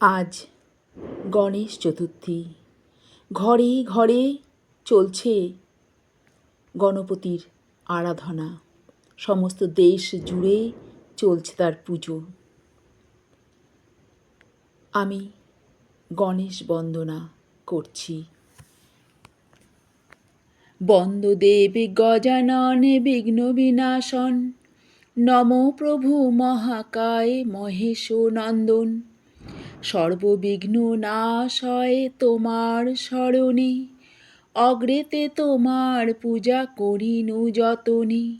আজ গণেশ চতুর্থী। ঘরে ঘরে চলছে গণপতির আরাধনা। সমস্ত দেশ জুড়ে চলছে তার পুজো। আমি গণেশ বন্দনা করছি। বন্দদেব গজানন বিঘ্ন বিনাশন। নম প্রভু মহাকায় মহেশ নন্দন। সর্ববিঘ্ন নাশয় তোমার স্মরণে। অগ্রেতে তোমার পূজা করিনু যতনে।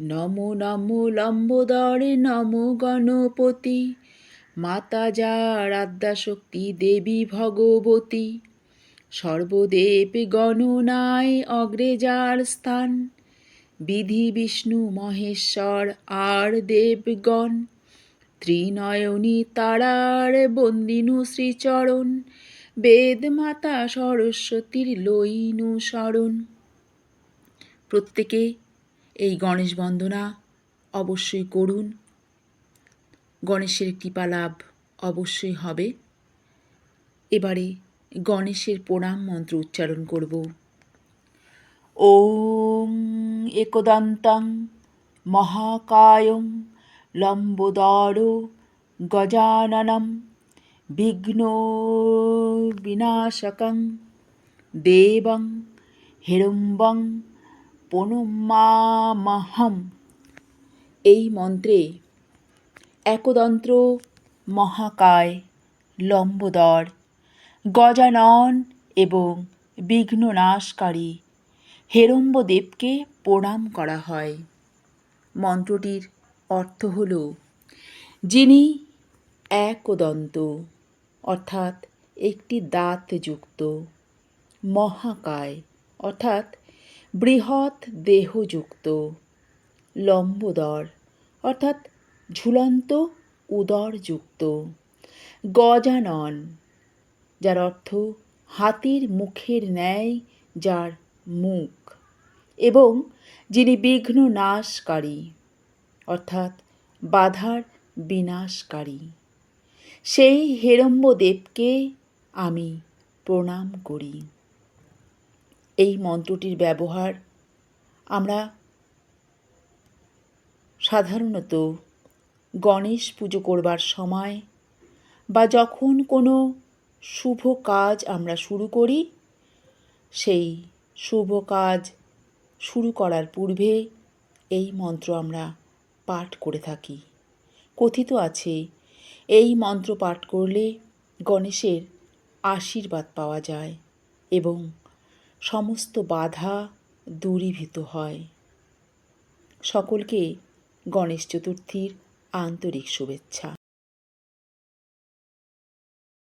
নম নম লম্বোদর, নম গণপতি। মাতা যার আদ্যাশক্তি দেবী ভগবতী। সর্বদেব গণনায় অগ্রে যার স্থান। বিধি বিষ্ণু মহেশ্বর আর দেবগণ। ত্রিনয়নী তারার বন্দিনু শ্রীচরণ বেদ মাতা সরস্বতীর লইনু শরণ। প্রত্যেকে এই গণেশ বন্দনা অবশ্যই করুন। গণেশের কৃপা লাভ অবশ্যই হবে। এবারে গণেশের প্রণাম মন্ত্র উচ্চারণ করব। ওং একদন্তং মহাকায়ং লম্বোদর গজাননম বিঘ্ন বিনাশকং দেবং হেরম্বং প্রণমামহম এই মন্ত্রে একদন্ত্র মহাকায় লম্বোদর, গজানন এবং বিঘ্ননাশকারী হেরম্বদেবকে প্রণাম করা হয়। মন্ত্রটির অর্থ হল যিনি একদন্ত, অর্থাৎ একটি দাঁতযুক্ত, মহাকায়, অর্থাৎ বৃহৎ দেহযুক্ত, লম্বদর, অর্থাৎ ঝুলন্ত উদরযুক্ত, গজানন, যার অর্থ হাতির মুখের ন্যায় যার মুখ, এবং যিনি বিঘ্ন নাশকারী। অর্থাৎ বাধার বিনাশকারী। সেই হেরম্বদেবকে আমি প্রণাম করি। এই মন্ত্রটির ব্যবহার আমরা সাধারণত গণেশ পুজো করবার সময় বা যখন কোনো শুভ কাজ আমরা শুরু করি, সেই শুভ কাজ শুরু করার পূর্বে এই মন্ত্র আমরা পাঠ করে থাকি। কথিত আছে, এই মন্ত্র পাঠ করলে গণেশের আশীর্বাদ পাওয়া যায় এবং সমস্ত বাধা দূরীভূত হয়। সকলকে গণেশ চতুর্থীর আন্তরিক শুভেচ্ছা।